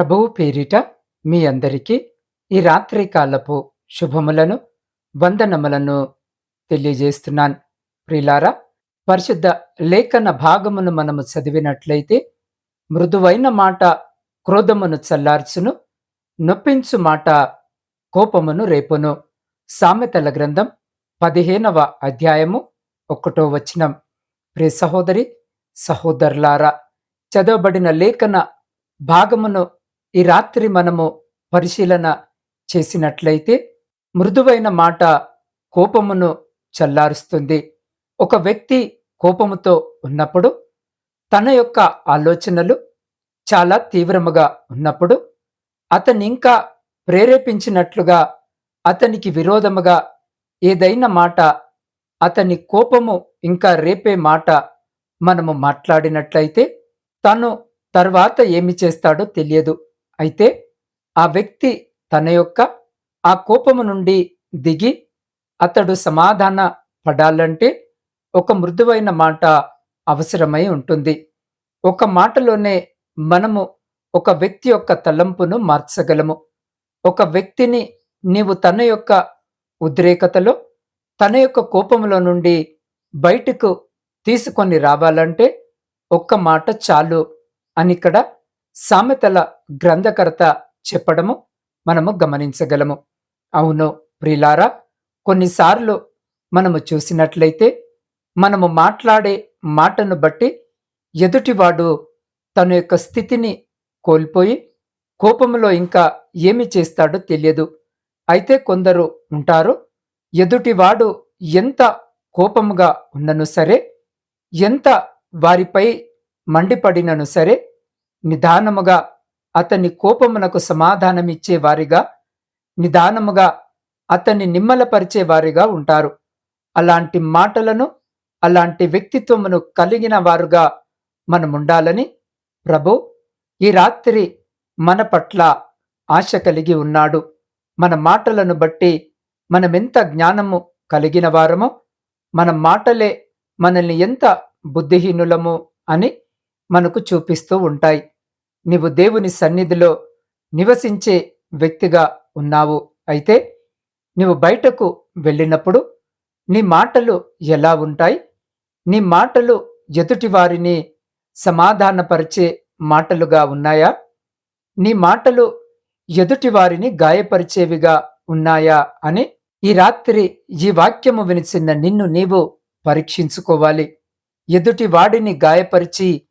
ప్రభువు పేరిట మీ అందరికీ ఈ రాత్రి కాలపు శుభములను వందనములను తెలియజేస్తున్నాను. ప్రిలారా పరిశుద్ధ లేఖన భాగమును మనము చదివినట్లయితే మృదువైన మాట క్రోధమును చల్లార్చును నొప్పించు మాట కోపమును రేపును. సామెతల గ్రంథం పదిహేనవ అధ్యాయము ఒకటో వచనం. ప్రియ సహోదరి సహోదరులారా చదవబడిన లేఖన భాగమును ఈ రాత్రి మనము పరిశీలన చేసినట్లయితే మృదువైన మాట కోపమును చల్లారుస్తుంది. ఒక వ్యక్తి కోపముతో ఉన్నప్పుడు తన యొక్క ఆలోచనలు చాలా తీవ్రముగా ఉన్నప్పుడు అతని ఇంకా ప్రేరేపించినట్లుగా అతనికి విరోధముగా ఏదైనా మాట అతని కోపము ఇంకా రేపే మాట మనము మాట్లాడినట్లయితే తను తర్వాత ఏమి చేస్తాడో తెలియదు. అయితే ఆ వ్యక్తి తన యొక్క ఆ కోపము నుండి దిగి అతడు సమాధాన పడాలంటే ఒక మృదువైన మాట అవసరమై ఉంటుంది. ఒక మాటలోనే మనము ఒక వ్యక్తి యొక్క తలంపును మార్చగలము. ఒక వ్యక్తిని నీవు తన యొక్క ఉద్రేకతలో తన యొక్క కోపంలో నుండి బయటకు తీసుకొని రావాలంటే ఒక్క మాట చాలు అని ఇక్కడ సామెతల గ్రంథకర్త చెప్పడము మనము గమనించగలము. అవును ప్రిలారా కొన్నిసార్లు మనము చూసినట్లయితే మనము మాట్లాడే మాటను బట్టి ఎదుటివాడు తన యొక్క స్థితిని కోల్పోయి కోపంలో ఇంకా ఏమి చేస్తాడో తెలియదు. అయితే కొందరు ఉంటారు ఎదుటివాడు ఎంత కోపముగా ఉన్నను సరే ఎంత వారిపై మండిపడినను సరే నిదానముగా అతని కోపమునకు సమాధానమిచ్చే వారిగా నిదానముగా అతన్ని నిమ్మలపరిచే వారిగా ఉంటారు. అలాంటి మాటలను అలాంటి వ్యక్తిత్వమును కలిగిన వారుగా మనముండాలని ప్రభు ఈ రాత్రి మన పట్ల ఆశ కలిగి ఉన్నాడు. మన మాటలను బట్టి మనమెంత జ్ఞానము కలిగిన వారమో మన మాటలే మనల్ని ఎంత బుద్ధిహీనులము అని మనకు చూపిస్తూ ఉంటాయి. నీవు దేవుని సన్నిధిలో నివసించే వ్యక్తిగా ఉన్నావు. అయితే నీవు బయటకు వెళ్ళినప్పుడు నీ మాటలు ఎలా ఉంటాయి? నీ మాటలు ఎదుటి వారిని సమాధానపరిచే మాటలుగా ఉన్నాయా? నీ మాటలు ఎదుటి వారిని గాయపరిచేవిగా ఉన్నాయా అని ఈ రాత్రి ఈ వాక్యము వినిచిన నిన్ను నీవు పరీక్షించుకోవాలి. ఎదుటి వాడిని గాయపరిచి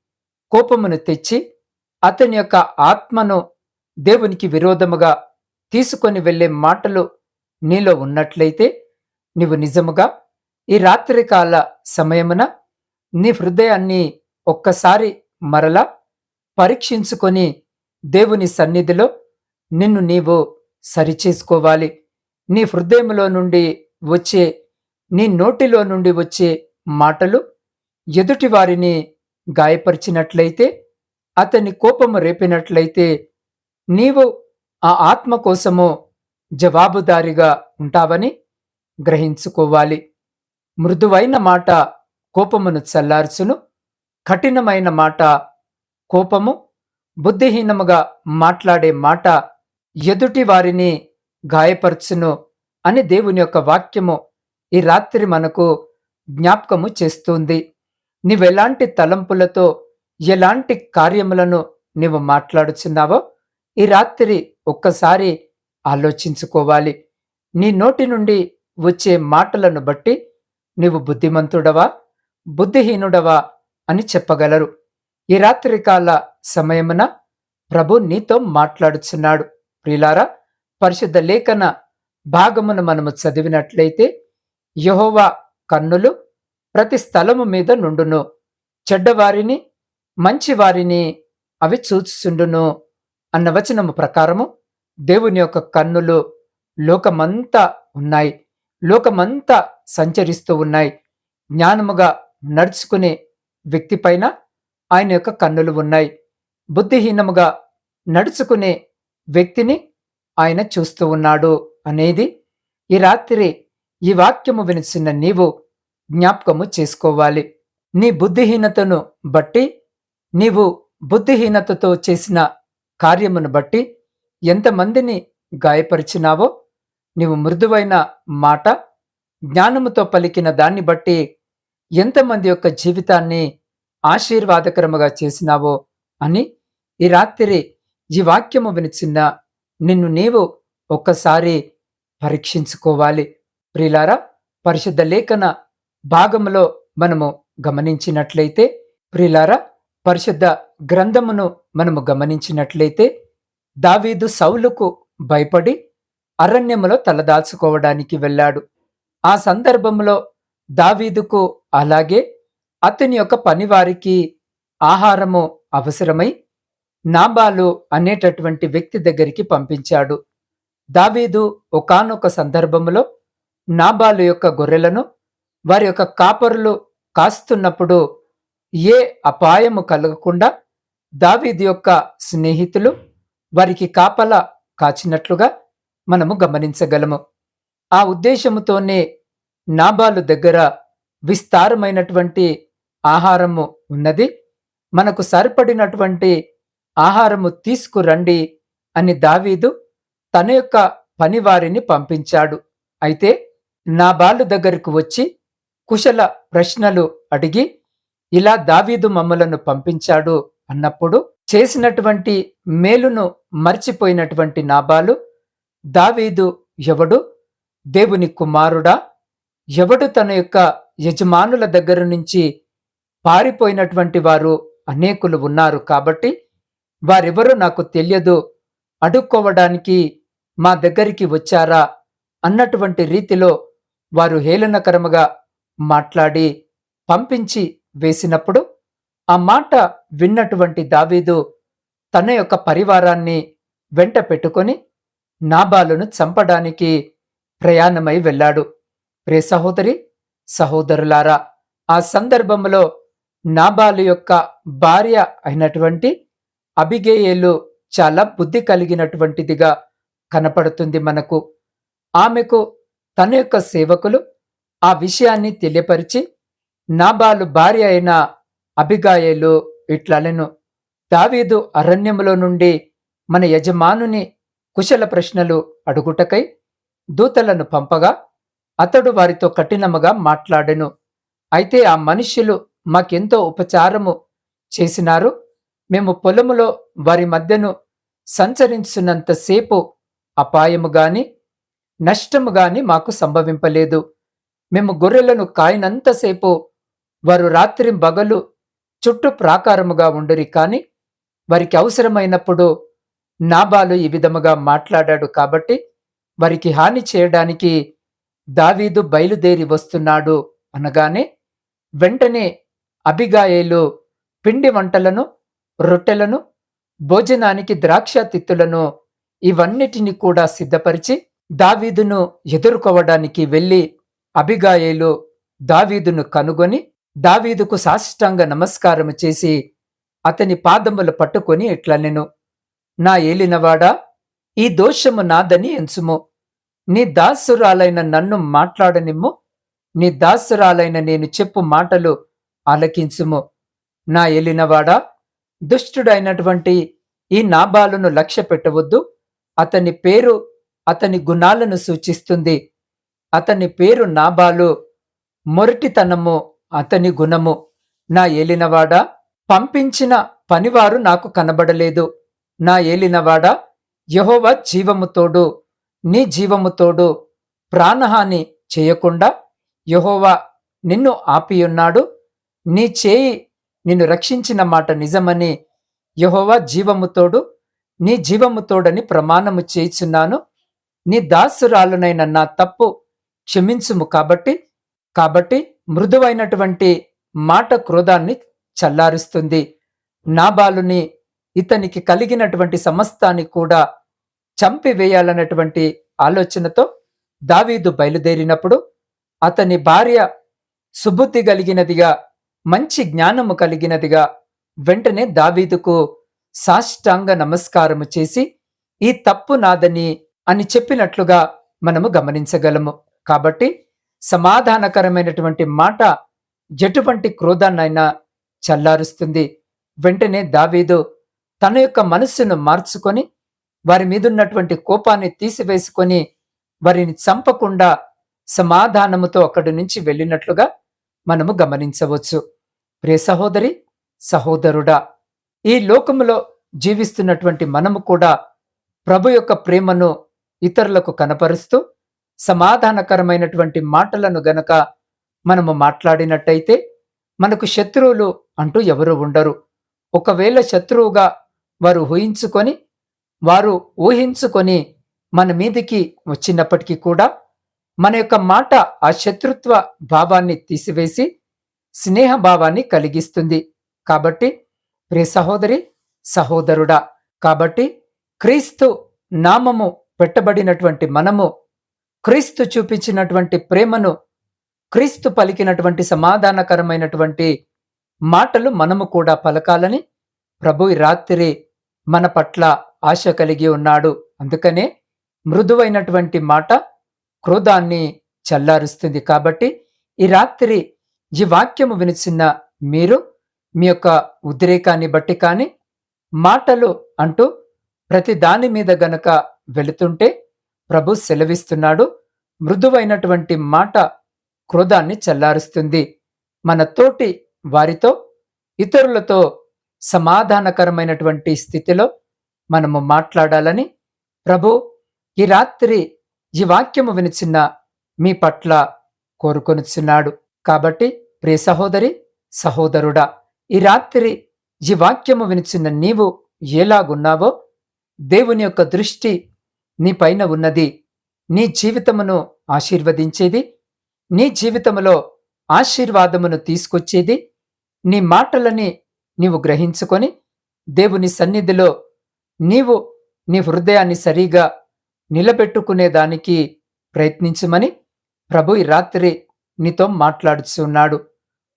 కోపమును తెచ్చి అతని యొక్క ఆత్మను దేవునికి విరోధముగా తీసుకొని వెళ్ళే మాటలు నీలో ఉన్నట్లయితే నీవు నిజముగా ఈ రాత్రికాల సమయమున నీ హృదయాన్ని ఒక్కసారి మరలా పరీక్షించుకొని దేవుని సన్నిధిలో నిన్ను నీవు సరిచేసుకోవాలి. నీ హృదయంలో నుండి వచ్చే నీ నోటిలో నుండి వచ్చే మాటలు ఎదుటి వారిని గాయపరిచినట్లయితే అతని కోపము రేపినట్లయితే నీవు ఆ ఆత్మ కోసము జవాబుదారిగా ఉంటావని గ్రహించుకోవాలి. మృదువైన మాట కోపమును చల్లార్చును. కఠినమైన మాట కోపము బుద్ధిహీనముగా మాట్లాడే మాట ఎదుటి వారిని గాయపరచును అని దేవుని యొక్క వాక్యము ఈ రాత్రి మనకు జ్ఞాపకము చేస్తుంది. నీవెలాంటి తలంపులతో ఎలాంటి కార్యములను నీవు మాట్లాడుచున్నావో ఈ రాత్రి ఒక్కసారి ఆలోచించుకోవాలి. నీ నోటి నుండి వచ్చే మాటలను బట్టి నీవు బుద్ధిమంతుడవా బుద్ధిహీనుడవా అని చెప్పగలరు. ఈ రాత్రికాల సమయమున ప్రభు నీతో మాట్లాడుచున్నాడు. ప్రిలారా పరిశుద్ధ లేఖన భాగమును మనము చదివినట్లయితే యహోవా కన్నులు ప్రతి స్థలము మీద నుండును. చెడ్డవారిని మంచివారిని అవి చూచుచుండును అన్న వచనము ప్రకారము దేవుని యొక్క కన్నులు లోకమంతా ఉన్నాయి. లోకమంతా సంచరిస్తూ ఉన్నాయి. జ్ఞానముగా నడుచుకునే వ్యక్తిపైన ఆయన యొక్క కన్నులు ఉన్నాయి. బుద్ధిహీనముగా నడుచుకునే వ్యక్తిని ఆయన చూస్తూ ఉన్నాడు అనేది ఈ రాత్రి ఈ వాక్యము వినిచిన నీవు జ్ఞాపకము చేసుకోవాలి. నీ బుద్ధిహీనతను బట్టి నీవు బుద్ధిహీనతతో చేసిన కార్యమును బట్టి ఎంతమందిని గాయపరిచినావో నీవు మృదువైన మాట జ్ఞానముతో పలికిన దాన్ని బట్టి ఎంతమంది యొక్క జీవితాన్ని ఆశీర్వాదకరముగా చేసినావో అని ఈ రాత్రి ఈ వాక్యము వినిచిన్న నిన్ను నీవు ఒక్కసారి పరీక్షించుకోవాలి. ప్రిలారా పరిశుద్ధ లేఖన భాగములో మనము గమనించినట్లయితే ప్రిలారా పరిశుద్ధ గ్రంథమును మనము గమనించినట్లయితే దావీదు సౌలుకు భయపడి అరణ్యములో తలదాచుకోవడానికి వెళ్ళాడు. ఆ సందర్భంలో దావీదుకు అలాగే అతని యొక్క పనివారికి ఆహారము అవసరమై నాబాలు అనేటటువంటి వ్యక్తి దగ్గరికి పంపించాడు. దావీదు ఒకానొక సందర్భంలో నాబాలు యొక్క గొర్రెలను వారి యొక్క కాపరులు కాస్తున్నప్పుడు ఏ అపాయము కలగకుండా దావీదు యొక్క స్నేహితులు వారికి కాపల కాచినట్లుగా మనము గమనించగలము. ఆ ఉద్దేశముతోనే నాబాలు దగ్గర విస్తారమైనటువంటి ఆహారము ఉన్నది. మనకు సరిపడినటువంటి ఆహారము తీసుకురండి అని దావీదు తన యొక్క పనివారిని పంపించాడు. అయితే నాబాలు దగ్గరకు వచ్చి కుశల ప్రశ్నలు అడిగి ఇలా దావీదు మమ్మలను పంపించాడు అన్నప్పుడు చేసినటువంటి మేలును మర్చిపోయినటువంటి నాబాలు దావీదు ఎవడు? దేవుని కుమారుడా? ఎవడు తన యొక్క యజమానుల దగ్గర నుంచి పారిపోయినటువంటి వారు అనేకులు ఉన్నారు కాబట్టి వారెవరో నాకు తెలియదు. అడుక్కోవడానికి మా దగ్గరికి వచ్చారా? అన్నటువంటి రీతిలో వారు హేళనకరముగా మాట్లాడి పంపించి వేసినప్పుడు ఆ మాట విన్నటువంటి దావీదు తన యొక్క పరివారాన్ని వెంట పెట్టుకొని నాబాలును చంపడానికి ప్రయాణమై వెళ్ళాడు. ప్రే సహోదరి సహోదరులారా ఆ సందర్భంలో నాబాలు యొక్క భార్య అయినటువంటి అబిగేయేలు చాలా బుద్ధి కలిగినటువంటిదిగా కనపడుతుంది మనకు. ఆమెకు తన యొక్క సేవకులు ఆ విషయాన్ని తెలియపరిచి నాబాలు భార్య అయిన అభిగాయలు ఇట్లనెను. దావీదు అరణ్యములో నుండి మన యజమానుని కుశల ప్రశ్నలు అడుగుటకై దూతలను పంపగా అతడు వారితో కఠినముగా మాట్లాడెను. అయితే ఆ మనుష్యులు మాకెంతో ఉపచారము చేసినారు. మేము పొలములో వారి మధ్యను సంచరించినంతసేపు అపాయము గాని నష్టము గాని మాకు సంభవింపలేదు. మేము గొర్రెలను కాయినంతసేపు వారు రాత్రి బగలు చుట్టూ ప్రాకారముగా ఉండరి కాని వారికి అవసరమైనప్పుడు నాబాలు ఈ విధముగా మాట్లాడాడు కాబట్టి వారికి హాని చేయడానికి దావీదు బయలుదేరి వస్తున్నాడు అనగానే వెంటనే అభిగాయేలు పిండి వంటలను రొట్టెలను భోజనానికి ద్రాక్ష తిత్తులను ఇవన్నిటిని కూడా సిద్ధపరిచి దావీదును ఎదుర్కోవడానికి వెళ్ళి అభిగాయేలు దావీదును కనుగొని దావీదుకు సాష్టాంగ నమస్కారము చేసి అతని పాదములు పట్టుకొని ఇట్లనెను నా ఏలినవాడా ఈ దోషము నాదని ఎంచుము. నీ దాసురాలైన నన్ను మాట్లాడనిమ్ము. నీ దాసురాలైన నేను చెప్పు మాటలు ఆలకించుము. నా ఏలినవాడా దుష్టుడైనటువంటి ఈ నాబాలును లక్ష్య పెట్టవద్దు అతని పేరు అతని గుణాలను సూచిస్తుంది. అతని పేరు నాబాలు. మొరటితనము అతని గుణము. నా ఏలినవాడా పంపించిన పనివారు నాకు కనబడలేదు. నా ఏలినవాడా యహోవ జీవముతోడు నీ జీవముతోడు ప్రాణహాని చేయకుండా యహోవా నిన్ను ఆపియున్నాడు. నీ చేయి నిన్ను రక్షించిన మాట నిజమని యహోవా జీవముతోడు నీ జీవముతోడని ప్రమాణము చేయుచున్నాను. నీ దాసురాలునైన నా తప్పు క్షమించుము కాబట్టి కాబట్టి మృదువైనటువంటి మాట క్రోధాన్ని చల్లారుస్తుంది. నాబాలుని ఇతనికి కలిగినటువంటి సమస్తాన్ని కూడా చంపివేయాలన్నటువంటి ఆలోచనతో దావీదు బయలుదేరినప్పుడు అతని భార్య సుబుద్ధి కలిగినదిగా మంచి జ్ఞానము కలిగినదిగా వెంటనే దావీదుకు సాష్టాంగ నమస్కారము చేసి ఈ తప్పు నాదని అని చెప్పినట్లుగా మనము గమనించగలము. కాబట్టి సమాధానకరమైనటువంటి మాట జటువంటి క్రోధాన్నైనా చల్లారుస్తుంది. వెంటనే దావీదు తన యొక్క మనస్సును మార్చుకొని వారి మీద ఉన్నటువంటి కోపాన్ని తీసివేసుకొని వారిని చంపకుండా సమాధానముతో అక్కడి నుంచి వెళ్ళినట్లుగా మనము గమనించవచ్చు. ప్రియ సహోదరి సహోదరుడా ఈ లోకములో జీవిస్తున్నటువంటి మనము కూడా ప్రభు యొక్క ప్రేమను ఇతరులకు కనపరుస్తూ సమాధానకరమైనటువంటి మాటలను గనక మనము మాట్లాడినట్టయితే మనకు శత్రువులు అంటూ ఎవరు ఉండరు. ఒకవేళ శత్రువుగా వారు ఊహించుకొని వారు ఊహించుకొని మన మీదికి వచ్చినప్పటికీ కూడా మన యొక్క మాట ఆ శత్రుత్వ భావాన్ని తీసివేసి స్నేహ భావాన్ని కలిగిస్తుంది. కాబట్టి ప్రియ సహోదరి సహోదరుడా కాబట్టి క్రీస్తు నామము పెట్టబడినటువంటి మనము క్రీస్తు చూపించినటువంటి ప్రేమను క్రీస్తు పలికినటువంటి సమాధానకరమైనటువంటి మాటలు మనము కూడా పలకాలని ప్రభు రాత్రి మన పట్ల ఆశ కలిగి ఉన్నాడు. అందుకనే మృదువైనటువంటి మాట క్రోధాన్ని చల్లారుస్తుంది. కాబట్టి ఈ రాత్రి ఈ వాక్యము వినిచిన మీరు మీ యొక్క ఉద్రేకాన్ని బట్టి కానీ మాటలు అంటూ ప్రతి దాని మీద గనక వెళుతుంటే ప్రభు సెలవిస్తున్నాడు. మృదువైనటువంటి మాట క్రోధాన్ని చల్లారుస్తుంది. మన తోటి వారితో ఇతరులతో సమాధానకరమైనటువంటి స్థితిలో మనము మాట్లాడాలని ప్రభు ఈ రాత్రి ఈ వాక్యము వినిచిన్న మీ పట్ల కోరుకొనిచున్నాడు. కాబట్టి ప్రియ సహోదరి సహోదరుడా ఈ రాత్రి ఈ వాక్యము వినిచిన్న నీవు ఎలాగున్నావో దేవుని యొక్క దృష్టి నీ పైన ఉన్నది. నీ జీవితమును ఆశీర్వదించేది. నీ జీవితములో ఆశీర్వాదమును తీసుకొచ్చేది. నీ మాటలని నీవు గ్రహించుకొని దేవుని సన్నిధిలో నీవు నీ హృదయాన్ని సరిగా నిలబెట్టుకునేదానికి ప్రయత్నించమని ప్రభు ఈ రాత్రి నీతో మాట్లాడుచున్నాడు.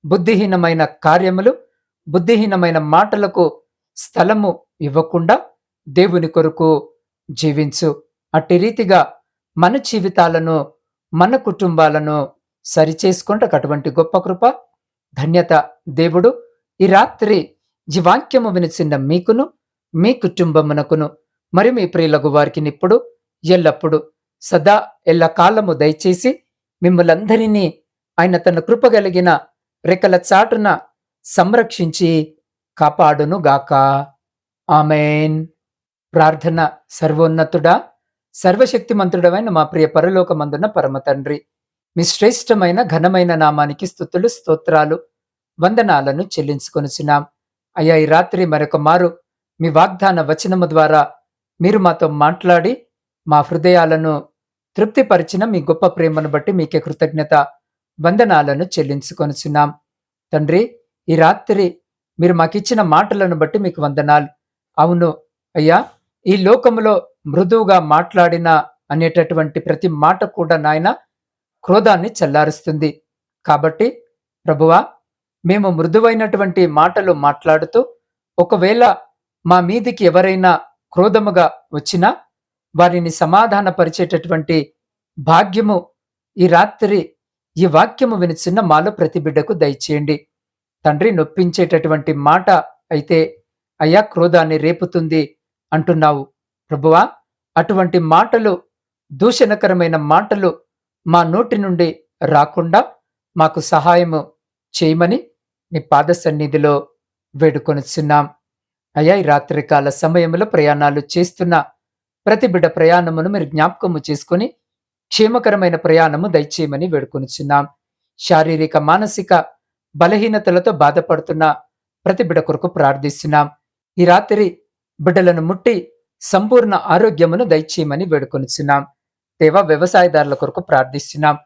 బుద్ధిహీనమైన కార్యములు బుద్ధిహీనమైన మాటలకు స్థలము ఇవ్వకుండా దేవుని కొరకు జీవించు. అట్టి రీతిగా మన జీవితాలను మన కుటుంబాలను సరిచేసుకుంటే అటువంటి గొప్ప కృప ధన్యత దేవుడు. ఈ రాత్రి ఈ వాక్యము వినిచిన్న మీకును మీ కుటుంబమునకును మరి మీ ప్రియులకు వారికి ఇప్పుడు ఎల్లప్పుడు సదా ఎల్ల కాలము దయచేసి మిమ్మలందరినీ ఆయన తన కృప కలిగిన రెక్కల చాటున సంరక్షించి కాపాడును గాక ఆమెన్. ప్రార్థన సర్వోన్నతుడా సర్వశక్తి మంత్రుడమైన మా ప్రియ పరలోకమందున పరమ తండ్రి. మీ శ్రేష్టమైన ఘనమైన నామానికి స్థుతులు స్తోత్రాలు వందనాలను చెల్లించుకొనిచున్నాం. అయ్యా ఈ రాత్రి మరొక మారు మీ వాగ్దాన వచనము ద్వారా మీరు మాతో మాట్లాడి మా హృదయాలను తృప్తిపరిచిన మీ గొప్ప ప్రేమను బట్టి మీకే కృతజ్ఞత వందనాలను చెల్లించుకొనిచున్నాం. తండ్రి ఈ రాత్రి మీరు మాకిచ్చిన మాటలను బట్టి మీకు వందనాలు. అవును అయ్యా ఈ లోకములో మృదువుగా మాట్లాడిన అనేటటువంటి ప్రతి మాట కూడా నాయన క్రోధాన్ని చల్లారుస్తుంది. కాబట్టి ప్రభువా మేము మృదువైనటువంటి మాటలు మాట్లాడుతూ ఒకవేళ మా మీదికి ఎవరైనా క్రోధముగా వచ్చినా వారిని సమాధానపరిచేటటువంటి భాగ్యము ఈ రాత్రి ఈ వాక్యము వినిచిన్న మాలో ప్రతి బిడ్డకు దయచేయండి. తండ్రి నొప్పించేటటువంటి మాట అయితే అయ్యా క్రోధాన్ని రేపుతుంది అంటున్నావు. ప్రభువా అటువంటి మాటలు దూషణకరమైన మాటలు మా నోటి నుండి రాకుండా మాకు సహాయము చేయమని నీ పాద సన్నిధిలో వేడుకొనిచున్నాం. అయ్యా ఈ రాత్రికాల సమయంలో ప్రయాణాలు చేస్తున్న ప్రతి బిడ్డ ప్రయాణమును మీరు జ్ఞాపకము చేసుకుని క్షేమకరమైన ప్రయాణము దయచేయమని వేడుకొనిచున్నాం. శారీరక మానసిక బలహీనతలతో బాధపడుతున్న ప్రతి బిడ్డ కొరకు ప్రార్థిస్తున్నాం. ఈ రాత్రి బిడ్డలను ముట్టి సంపూర్ణ ఆరోగ్యమును దయచేయమని వేడుకొనిచున్నాం. దేవ వ్యవసాయదారుల కొరకు ప్రార్థిస్తున్నాం.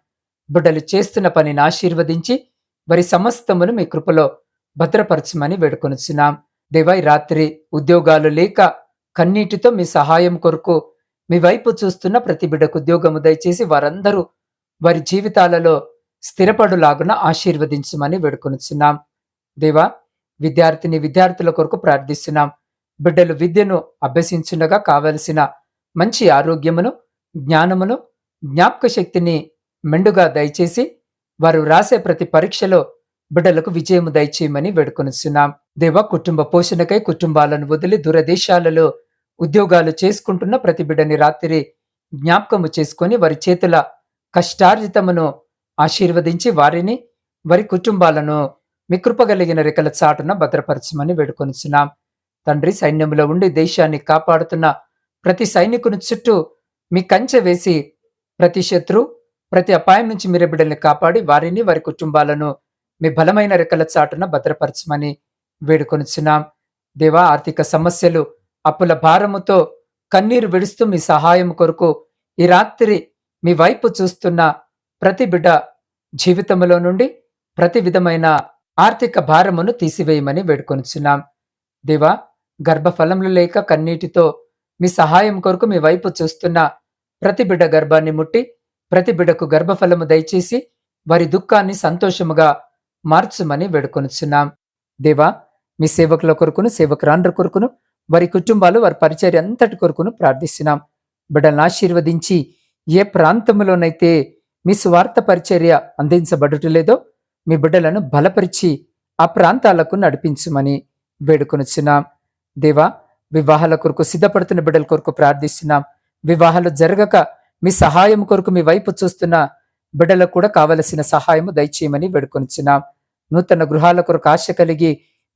బిడ్డలు చేస్తున్న పనిని ఆశీర్వదించి వారి సమస్తమును మీ కృపలో భద్రపరచమని వేడుకొనిచున్నాం. దేవా రాత్రి ఉద్యోగాలు లేక కన్నీటితో మీ సహాయం కొరకు మీ వైపు చూస్తున్న ప్రతి బిడ్డకు ఉద్యోగము దయచేసి వారందరూ వారి జీవితాలలో స్థిరపడులాగున ఆశీర్వదించమని వేడుకొనిచున్నాం. దేవా విద్యార్థిని విద్యార్థుల కొరకు ప్రార్థిస్తున్నాం. బిడ్డలు విద్యను అభ్యసించుండగా కావలసిన మంచి ఆరోగ్యమును జ్ఞానమును జ్ఞాపక శక్తిని మెండుగా దయచేసి వారు రాసే ప్రతి పరీక్షలో బిడ్డలకు విజయము దయచేయమని వేడుకొనిస్తున్నాం దేవ కుటుంబ పోషణకై కుటుంబాలను వదిలి దూరదేశాలలో ఉద్యోగాలు చేసుకుంటున్న ప్రతి బిడ్డని రాత్రి జ్ఞాపకము చేసుకొని వారి చేతుల కష్టార్జితమును ఆశీర్వదించి వారిని వారి కుటుంబాలను మీ కృపగలిగిన రెక్కల చాటున భద్రపరచమని వేడుకొనిచున్నాం. తండ్రి సైన్యంలో ఉండి దేశాన్ని కాపాడుతున్న ప్రతి సైనికుని చుట్టూ మీ కంచె వేసి ప్రతి శత్రు ప్రతి అపాయం నుంచి మీరు బిడ్డల్ని కాపాడి వారిని వారి కుటుంబాలను మీ బలమైన రెక్కల చాటున భద్రపరచమని వేడుకొనిచున్నాం. దేవా ఆర్థిక సమస్యలు అప్పుల భారముతో కన్నీరు విడుస్తూ మీ సహాయం కొరకు ఈ రాత్రి మీ వైపు చూస్తున్న ప్రతి బిడ్డ జీవితంలో నుండి ప్రతి విధమైన ఆర్థిక భారమును తీసివేయమని వేడుకొనిచున్నాం. దేవా గర్భఫలములు లేక కన్నీటితో మీ సహాయం కొరకు మీ వైపు చూస్తున్న ప్రతి బిడ్డ గర్భాన్ని ముట్టి ప్రతి బిడ్డకు గర్భఫలము దయచేసి వారి దుఃఖాన్ని సంతోషముగా మార్చుమని వేడుకొనుచున్నాం. దేవా మీ సేవకుల కొరకును సేవకురాండ్ర కొరకును వారి కుటుంబాలు వారి పరిచర్య అంతటి కొరకును ప్రార్థిస్తున్నాం. బిడ్డలను ఆశీర్వదించి ఏ ప్రాంతంలోనైతే మీ స్వార్థ పరిచర్య అందించబడుటలేదో మీ బిడ్డలను బలపరిచి ఆ ప్రాంతాలకు నడిపించమని వేడుకొనుచున్నాం. దేవా వివాహాల కొరకు సిద్ధపడుతున్న బిడ్డల కొరకు ప్రార్థిస్తున్నాం. వివాహాలు జరగక మీ సహాయం కొరకు మీ వైపు చూస్తున్న బిడ్డలకు కూడా కావలసిన సహాయము దయచేయమని వేడుకొనిచున్నాం. నూతన గృహాల కొరకు ఆశ కలిగి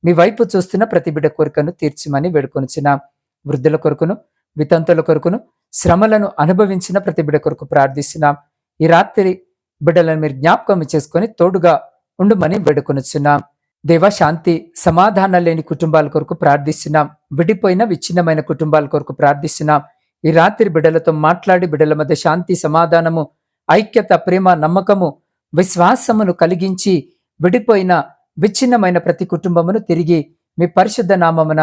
మీ వైపు చూస్తున్న ప్రతి బిడ్డ కోరికను తీర్చమని వేడుకొనిచున్నాం. వృద్ధుల కొరకును వితంతుల కొరకును శ్రమలను అనుభవించిన ప్రతి బిడ్డ కొరకు ప్రార్థిస్తున్నాం. ఈ రాత్రి బిడ్డలను మీరు జ్ఞాపకం చేసుకొని తోడుగా ఉండుమని వేడుకొనిచున్నాం. దేవ శాంతి సమాధానం లేని కుటుంబాల కొరకు ప్రార్థిస్తున్నాం. విడిపోయిన విచ్ఛిన్నమైన కుటుంబాల కొరకు ప్రార్థిస్తున్నాం. ఈ రాత్రి బిడ్డలతో మాట్లాడి బిడ్డల మధ్య శాంతి సమాధానము ఐక్యత ప్రేమ నమ్మకము విశ్వాసమును కలిగించి విడిపోయిన విచ్ఛిన్నమైన ప్రతి కుటుంబమును తిరిగి మీ పరిశుద్ధ నామమున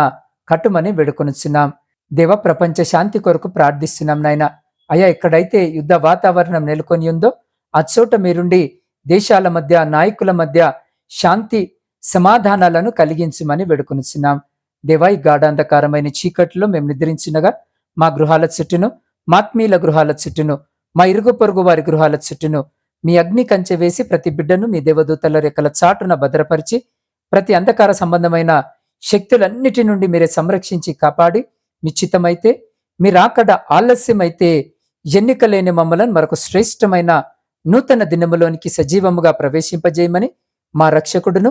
కట్టుమని వేడుకొనిచున్నాం. దేవ ప్రపంచ శాంతి కొరకు ప్రార్థిస్తున్నాం నాయన. అయ్యా ఎక్కడైతే యుద్ధ వాతావరణం నెలకొని ఉందో ఆ చోట మీరుండి దేశాల మధ్య నాయకుల మధ్య శాంతి సమాధానాలను కలిగించమని వేడుకొనిచున్నాం. దేవా ఈ గాఢాంధకారమైన చీకట్లో మేము నిద్రించినగా మా గృహాల చుట్టూను మాత్మీయుల గృహాల చుట్టూను మా ఇరుగు పొరుగు వారి గృహాల చుట్టూను మీ అగ్ని కంచె వేసి ప్రతి బిడ్డను మీ దేవదూతల రెక్కల చాటున భద్రపరిచి ప్రతి అంధకార సంబంధమైన శక్తులన్నిటి నుండి మీరే సంరక్షించి కాపాడి నిశ్చితమైతే మీరాకడ ఆలస్యమైతే ఎన్నిక లేని మమ్మలను మరొక శ్రేష్టమైన నూతన దినములోనికి సజీవముగా ప్రవేశింపజేయమని మా రక్షకుడును